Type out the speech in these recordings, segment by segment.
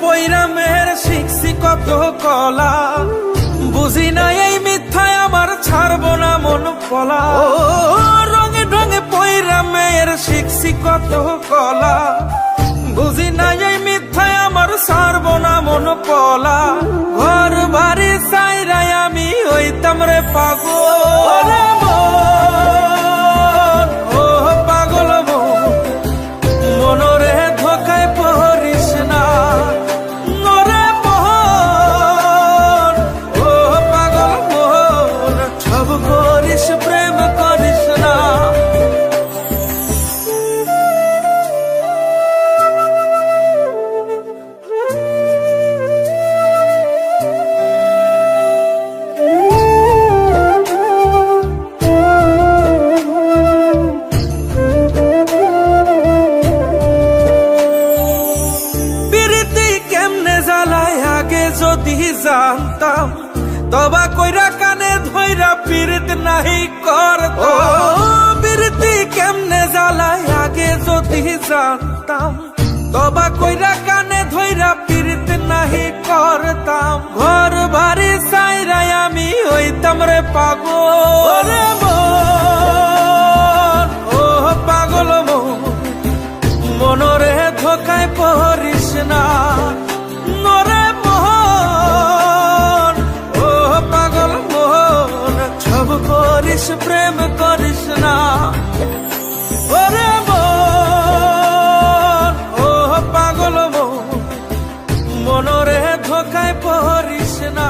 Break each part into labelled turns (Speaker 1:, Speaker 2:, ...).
Speaker 1: পৈরা মেহের শিখছি কত কলা। বুঝি না এই মিথ্যায় আমার ছাড়বো না মন পলা। ও রঙে ঢঙে পৈরা মেয়ের শিখছি কত কলা। বুঝি না এই মিথ্যায় আমার ছাড়বো না মন পলা। ঘর বাড়ি সাইরাই আমি হইতাম রে পাগল। জানতাম তবা কইরা কানে ধইরা পীড়িত নাহি করত প্রীতি কেমনে জ্বালায় আগে যদি জানতাম তবা কইরা কানে ধইরা পীড়িত নাহি করতাম। ঘর বাড়ি সাইরাই আমি হইতাম রে পাগল। ও পাগল মন মনরে ধোকায় পড়িস না। প্রেম করিস না ওরে মন ও পাগল মোহন মনরে ধোকায় পড়িস না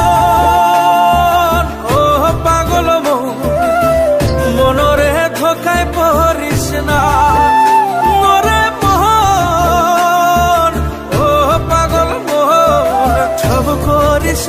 Speaker 1: ধোকায় পড়িস না। মরে মোহন ও পাগল মোহন সব করিস